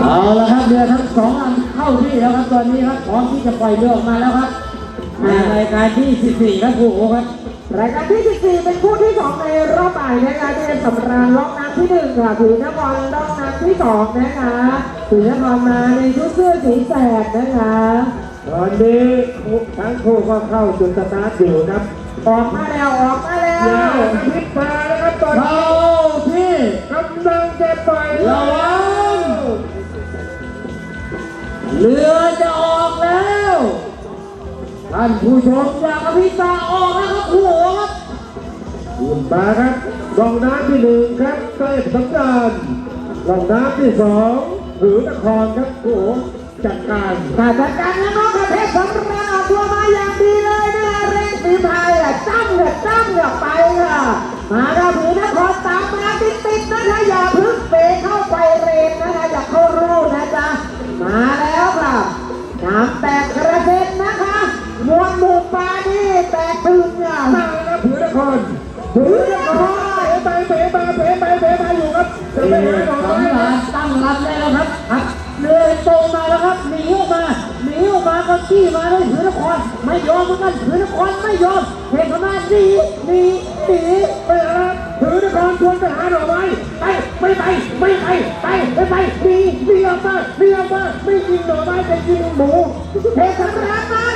เอาละครับเรือทั้งสองลำเข้าที่แล้วครับตอนนี้ครับพร้อมที่จะปล่อยเรือออกมาแล้วครับในรายการที่ 14 ครับครูโอครับรายการที่ 14 เป็นคู่ที่ 2 ในรอบบ่ายนะคะที่เป็นสำราญล็อกน้ำที่1ค่ะถือนครล็อกน้ำที่ 2 นะคะถือนครมาในชุดเสื้อสีแสดนะคะตอนนี้ทั้งคู่ก็เข้าจุดสตาร์ทอยู่ครับ ออกมาแล้วออกมาแล้อย่าวกระพริบตานะครับตอนเข้านี้ที่กำลัง จะปล่อยระวังเรือจะออกแล้ว ท่านผู้ชมอย่ากระพริบตาออกนะครับครูโอครับขึ้นมาครับรองน้ำที่หนึ่งครับเต้สำราญรองน้ำที่สองถือนครครับโอ้โหจัดการการจัดการแล้วน้องประเภทสำราญออกตัวมาอย่างดีเลยนะคะเร่งฝีพายอะจ้ำเนี่ยจ้ำเนี่ยไปค่ะมาเรา มาเป๋ไปเป๋มาอยู่ครับจะเรืไปอไหนหน่อสำยราญตั้งรับได้แล้วครับหักเรือตรงมาแล้วครับหนีออกมาหนีออกมาก็จี้มาเลยถือนครไม่ยอมเหมือนกันถือนครไม่ยอมเห็นพม่าหนีหนีหนีไปหาถือนครชวนไปหาหน่อไม้ไปไม่ไปไม่ไปไปไม่ไปหนีหนีออกมาหนีออกมาไม่กินหน่อไม้แต่กินหมูเทพสำราญมา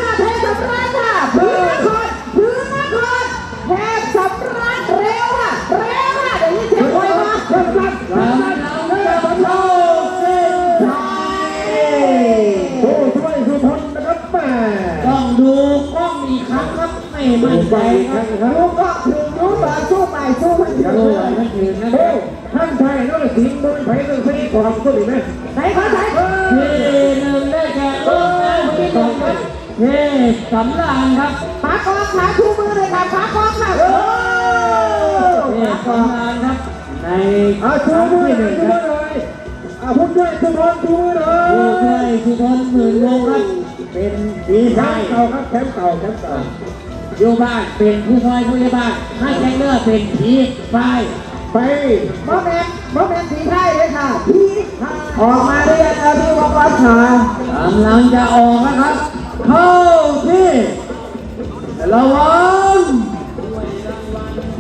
ม่มั่นใจครับรู้ก็ถึงรู้ต่อสู้ไปสู้มันโอ้ยนั่นเองนะคโอ้รับท่านชายน้อยสิงห์โดนไผ่เรื่องซีก่อนก็ดีไหมไหนขอไหนที่หนึ่งได้แก่รถน้ำที่สองครับเทพสำราญครับปากองขาชูมือเลยค่ะปากองค่ะโอ้เทพสำราญครับในอาชูมือที่หหน่อนึ่ยชูคมืรัอบหน่อยอาผู้ช่วยสุพลชูมือหน่อผู้ช่วยสุทนหมื่นวงครับเป็นพี่แชามยเก่าครับแชมป์เก่าแชมป์เก่า อยู่บ้านเป็นผู้ช่วยผู้ใหญ่บ้านให้แจ็คเลือกเป็นผีฝ่ายไปโมเมนต์โมเมนต์สีไทยเลยค่ะออกมาเรียนเอาที่วัดวัดค่ะกำลังจะออกนะครับ เข้าที่ระวัง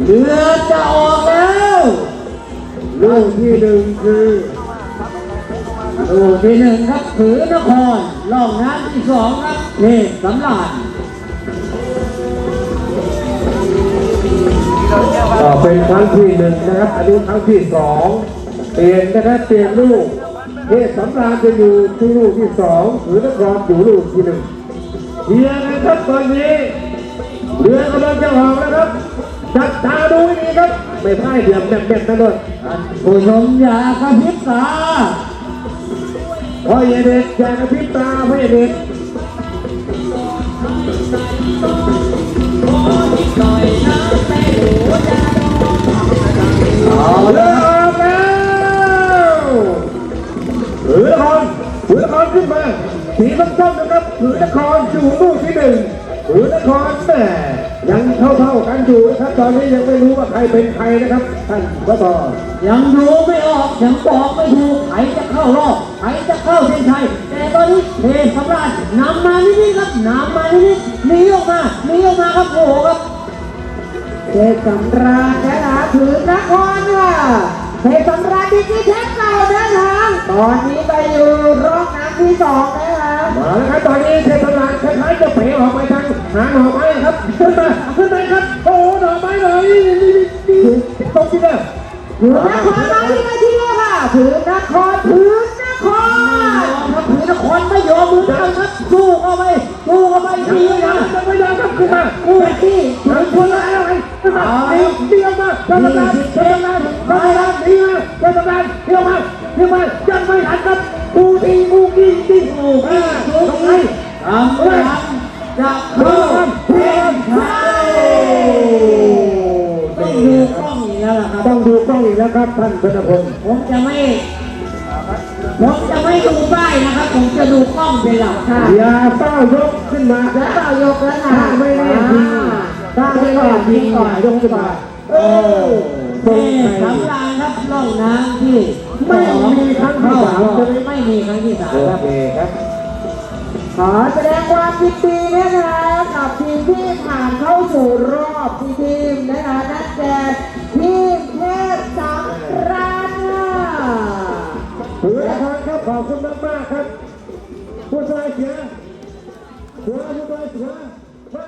เรือจะออกแล้วลูกที่หนึ่งคือลูกที่หนึ่งครับถือนครล่องน้ำที่สองครับเทพสำราญ เป็นครั้งที่หนึ่งนะครับ อันนี้ครั้งที่สองเปลี่ยนนะครับเปลี่ยนลูกเทพสำราญจะอยู่ที่ลูกที่สองหรือนครอยู่ลูกที่หนึ่งเฮียร์กันครับตอนนี้เรือกำลังจะออกแล้วครับจับตาดูให้ดีครับ ไม่พ่ายเดี่ยมแน่นๆนะด้วยผู้ชมอย่ากระพริบตาพ่อเยเด็กอย่ากระพริบตาพ่อเยเด็กเอา สีส้มๆนะครับถือนครอยู่ลูกที่หนึ่งถือนครแม่ยังเท่าๆกันอยู่นะครับ ตอนนี้ยังไม่รู้ว่าใครเป็นใครนะครับท่านวบยังดูไม่ออกยังบอกไม่ถูกใครจะเข้ารอบใครจะเข้าเส้นชัยแต่ตอนนี้เทพสำราญนำมานิดๆครับนำมานิดๆหนีออกมาหนีออกมาครับโอ้โหครับเทพสำราญนะคะถือนครค่ะเทพสำราญดีกีแชมป์เก่านะคะตอนนี้ไปอยู่รอบน้ำที่สองนะคะ มาแล้วครับตอนนี้เทพราคล้ายๆจะเป๋ออกไปทางหางหน่อไม้ครับขึ้นมาขึ้นมาครับโอ้โหหน่อไม้หน่อยนี่ตรงที่เนี่ยถือนครมาที่นาทีค่ะถือนครถือนครครับถือนครไม่ยอมมือกันครับสู้เข้าไปสู้เข้าไปดีนะไม่ยอมครับขึ้นมาคู่ที่ทางคนละอะไรขึ้นมาเดียวมาเจ้าตำนานเจ้าตำนานเจ้าตำนานดีมาเจ้าตำนาเดียวมาเดียวมา กินกูอ่าตรงไหนกำลังจะเข้าเส้นชัยต้องดูกล้องอีกแล้วล่ะครับต้องดูกล้องอีกแล้วครับท่านพนพงศ์ผมจะไม่ผมจะไม่ดูป้ายนะครับ ผมจะดูกล้องเป็นหลักค่ะอย่าเต้ายกขึ้นมาแล้วก็ยกแล้วนะถ้าไม่แน่จริงถ้าไม่แน่จริงก่อนยกขึ้นมาโอ้เทพสำราญค รับล่องน้ำที่ไม่มีครั้งที่สามเข้ารอบใช่ไหมไม่มีครั้งที่สามโอครับ เคครับขอแสดงความยินดีนะคะกับทีมที่ผ่านเข้าสู่รอบที่ทีมนะคะนั่นแก่ทีมเทพสำราญค่ะถือละครครับขอบคุณมากๆครับ ผู้ชายเสียเสือผู้ชายเสือไม่